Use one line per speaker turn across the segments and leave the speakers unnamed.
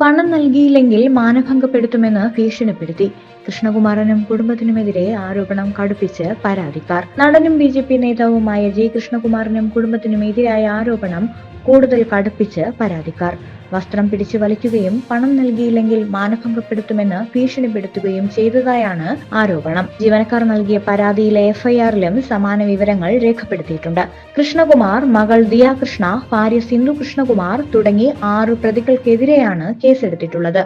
പണം നൽകിയില്ലെങ്കിൽ മാനഭംഗപ്പെടുത്തുമെന്ന് ഭീഷണിപ്പെടുത്തി. കൃഷ്ണകുമാരനും കുടുംബത്തിനുമെതിരെ ആരോപണം കടുപ്പിച്ച് പരാതിക്കാർ. നടനും ബി ജെ പി നേതാവുമായ ജെ കൃഷ്ണകുമാറിനും കുടുംബത്തിനുമെതിരായ ആരോപണം കൂടുതൽ കടുപ്പിച്ച് പരാതിക്കാർ. വസ്ത്രം പിടിച്ചു വലിക്കുകയും പണം നൽകിയില്ലെങ്കിൽ മാനഭംഗപ്പെടുത്തുമെന്ന് ഭീഷണിപ്പെടുത്തുകയും ചെയ്തതായാണ് ആരോപണം. ജീവനക്കാർ നൽകിയ പരാതിയിലെ എഫ്ഐആറിലും സമാന വിവരങ്ങൾ രേഖപ്പെടുത്തിയിട്ടുണ്ട്. കൃഷ്ണകുമാർ മകൾ ദിയാകൃഷ്ണ ഭാര്യ സിന്ധു കൃഷ്ണകുമാർ തുടങ്ങി ആറു പ്രതികൾക്കെതിരെയാണ് കേസെടുത്തിട്ടുള്ളത്.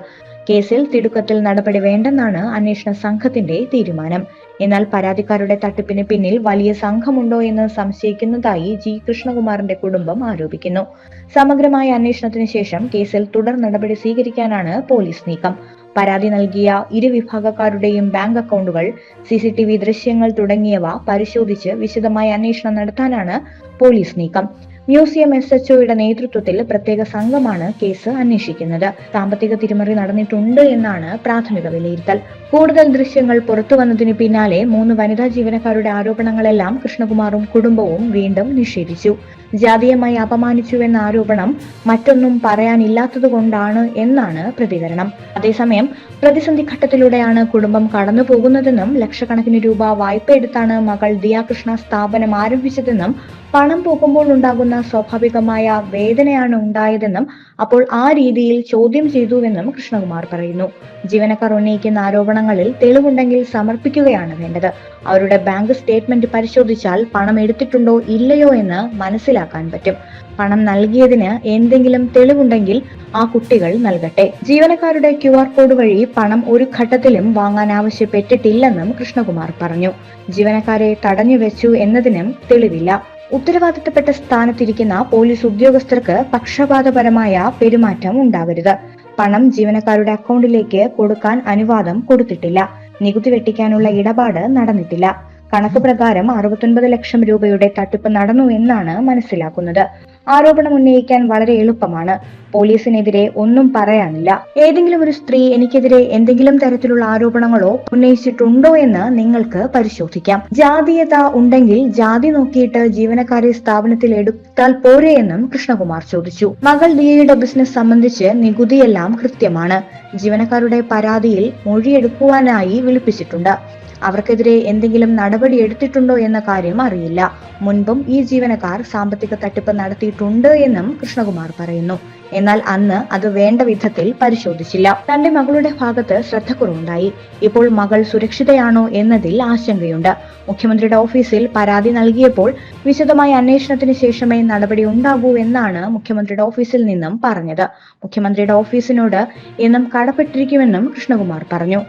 കേസിൽ തിടുക്കത്തിൽ നടപടി വേണ്ടെന്നാണ് അന്വേഷണ സംഘത്തിന്റെ തീരുമാനം. എന്നാൽ പരാതിക്കാരുടെ തട്ടിപ്പിന് പിന്നിൽ വലിയ സംഘമുണ്ടോ എന്ന് സംശയിക്കുന്നതായി ജി. കൃഷ്ണകുമാറിന്റെ കുടുംബം ആരോപിക്കുന്നു. സമഗ്രമായ അന്വേഷണത്തിന് ശേഷം കേസിൽ തുടർ നടപടി സ്വീകരിക്കാനാണ് പോലീസ് നീക്കം. പരാതി നൽകിയ ഇരുവിഭാഗക്കാരുടെയും ബാങ്ക് അക്കൗണ്ടുകൾ സി സി ടി വി ദൃശ്യങ്ങൾ തുടങ്ങിയവ പരിശോധിച്ച് വിശദമായ അന്വേഷണം നടത്താനാണ് പോലീസ് നീക്കം. മ്യൂസിയം എസ് എച്ച് ഒയുടെ നേതൃത്വത്തിൽ പ്രത്യേക സംഘമാണ് കേസ് അന്വേഷിക്കുന്നത്. സാമ്പത്തിക തിരിമറി നടന്നിട്ടുണ്ട് എന്നാണ് പ്രാഥമിക വിലയിരുത്തൽ. കൂടുതൽ ദൃശ്യങ്ങൾ പുറത്തു വന്നതിന് പിന്നാലെ മൂന്ന് വനിതാ ജീവനക്കാരുടെ ആരോപണങ്ങളെല്ലാം കൃഷ്ണകുമാറും കുടുംബവും വീണ്ടും നിഷേധിച്ചു. ജാതീയമായി അപമാനിച്ചുവെന്ന ആരോപണം മറ്റൊന്നും പറയാനില്ലാത്തതുകൊണ്ടാണ് എന്നാണ് പ്രതികരണം. അതേസമയം പ്രതിസന്ധി ഘട്ടത്തിലൂടെയാണ് കുടുംബം കടന്നു പോകുന്നതെന്നും ലക്ഷക്കണക്കിന് രൂപ വായ്പയെടുത്താണ് മകൾ ദിയാകൃഷ്ണ സ്ഥാപനം ആരംഭിച്ചതെന്നും പണം പോകുമ്പോൾ ഉണ്ടാകുന്ന സ്വാഭാവികമായ വേദനയാണ് ഉണ്ടായതെന്നും അപ്പോൾ ആ രീതിയിൽ ചോദ്യം ചെയ്തുവെന്നും കൃഷ്ണകുമാർ പറയുന്നു. ജീവനക്കാർ ഉന്നയിക്കുന്ന ആരോപണങ്ങളിൽ തെളിവുണ്ടെങ്കിൽ സമർപ്പിക്കുകയാണ് വേണ്ടത്. അവരുടെ ബാങ്ക് സ്റ്റേറ്റ്മെന്റ് പരിശോധിച്ചാൽ പണം എടുത്തിട്ടുണ്ടോ ഇല്ലയോ എന്ന് മനസ്സിലാക്കാൻ പറ്റും. പണം നൽകിയതിന് എന്തെങ്കിലും തെളിവുണ്ടെങ്കിൽ ആ കുട്ടികൾ നൽകട്ടെ. ജീവനക്കാരുടെ ക്യു ആർ കോഡ് വഴി പണം ഒരു ഘട്ടത്തിലും വാങ്ങാൻ ആവശ്യപ്പെട്ടിട്ടില്ലെന്നും കൃഷ്ണകുമാർ പറഞ്ഞു. ജീവനക്കാരെ തടഞ്ഞു വെച്ചു എന്നതിനും തെളിവില്ല. ഉത്തരവാദിത്തപ്പെട്ട സ്ഥാനത്തിരിക്കുന്ന പോലീസ് ഉദ്യോഗസ്ഥർക്ക് പക്ഷപാതപരമായ പെരുമാറ്റം ഉണ്ടാകരുത് പണം ജീവനക്കാരുടെ അക്കൗണ്ടിലേക്ക് കൊടുക്കാൻ അനുവാദം കൊടുത്തിട്ടില്ല. നികുതി വെട്ടിക്കാനുള്ള ഇടപാട് നടന്നിട്ടില്ല. കണക്ക് പ്രകാരം അറുപത്തൊൻപത് ലക്ഷം രൂപയുടെ തട്ടിപ്പ് നടന്നു എന്നാണ് മനസ്സിലാക്കുന്നത്. ആരോപണം ഉന്നയിക്കാൻ വളരെ എളുപ്പമാണ്. പോലീസിനെതിരെ ഒന്നും പറയാനില്ല. ഏതെങ്കിലും ഒരു സ്ത്രീ എനിക്കെതിരെ എന്തെങ്കിലും തരത്തിലുള്ള ആരോപണങ്ങളോ ഉന്നയിച്ചിട്ടുണ്ടോ എന്ന് നിങ്ങൾക്ക് പരിശോധിക്കാം. ജാതീയത ഉണ്ടെങ്കിൽ ജാതി നോക്കിയിട്ട് ജീവനക്കാരെ സ്ഥാപനത്തിൽ എടുത്താൽ പോരെ എന്നും കൃഷ്ണകുമാർ ചോദിച്ചു. മകൾ ദിയയുടെ ബിസിനസ് സംബന്ധിച്ച് നികുതിയെല്ലാം കൃത്യമാണ്. ജീവനക്കാരുടെ പരാതിയിൽ മൊഴിയെടുക്കുവാനായി വിളിപ്പിച്ചിട്ടുണ്ട്. അവർക്കെതിരെ എന്തെങ്കിലും നടപടി എടുത്തിട്ടുണ്ടോ എന്ന കാര്യം അറിയില്ല. മുൻപും ഈ ജീവനക്കാർ സാമ്പത്തിക തട്ടിപ്പ് നടത്തിയിട്ടുണ്ട് എന്നും കൃഷ്ണകുമാർ പറയുന്നു. എന്നാൽ അന്ന് അത് വേണ്ട വിധത്തിൽ പരിശോധിച്ചില്ല. തന്റെ മകളുടെ ഭാഗത്ത് ശ്രദ്ധക്കുറവുണ്ടായി. ഇപ്പോൾ മകൾ സുരക്ഷിതയാണോ എന്നതിൽ ആശങ്കയുണ്ട്. മുഖ്യമന്ത്രിയുടെ ഓഫീസിൽ പരാതി നൽകിയപ്പോൾ വിശദമായ അന്വേഷണത്തിന് ശേഷമേ നടപടി ഉണ്ടാകൂ എന്നാണ് മുഖ്യമന്ത്രിയുടെ ഓഫീസിൽ നിന്നും പറഞ്ഞത്. മുഖ്യമന്ത്രിയുടെ ഓഫീസിനോട് എന്നും കടപ്പെട്ടിരിക്കുമെന്നും കൃഷ്ണകുമാർ പറഞ്ഞു.